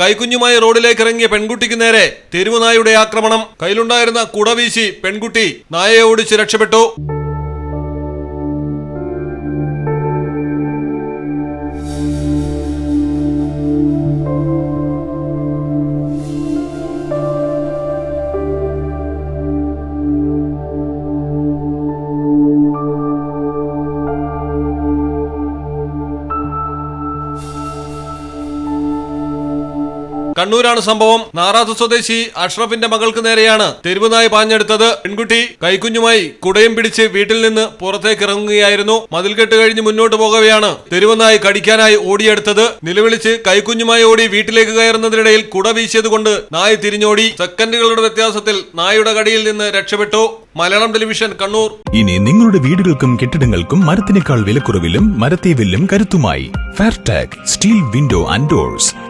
കൈക്കുഞ്ഞുമായി റോഡിലേക്ക് ഇറങ്ങിയ പെൺകുട്ടിക്ക് നേരെ തെരുവുനായുടെ ആക്രമണം. കയ്യിലുണ്ടായിരുന്ന കുടവീശി പെൺകുട്ടി നായയെ ഓടിച്ച് രക്ഷപ്പെട്ടു കണ്ണൂരാണ് സംഭവം. നാറാത്ത് സ്വദേശി അഷ്റഫിന്റെ മകൾക്ക് നേരെയാണ് തെരുവുനായി പാഞ്ഞെടുത്തത്. പെൺകുട്ടി കൈക്കുഞ്ഞുമായി കുടയും പിടിച്ച് വീട്ടിൽ നിന്ന് പുറത്തേക്ക് ഇറങ്ങുകയായിരുന്നു. മതിൽകെട്ട് കഴിഞ്ഞ് മുന്നോട്ട് പോകവെയാണ് തെരുവുനായി കടിക്കാനായി ഓടിയെടുത്തത്. നിലവിളിച്ച് കൈക്കുഞ്ഞുമായി ഓടി വീട്ടിലേക്ക് കയറുന്നതിനിടയിൽ കുട വീശിയതുകൊണ്ട് നായ് തിരിഞ്ഞോടി. സെക്കൻഡുകളുടെ വ്യത്യാസത്തിൽ നായയുടെ കടിയിൽ നിന്ന് രക്ഷപ്പെട്ടു. മലയാളം ടെലിവിഷൻ കണ്ണൂർ. ഇനി നിങ്ങളുടെ വീടുകൾക്കും കെട്ടിടങ്ങൾക്കും മരത്തിനേക്കാൾ വിലക്കുറവിലും മരത്തെ വില്ലും കരുത്തുമായി. Fairtech steel window and doors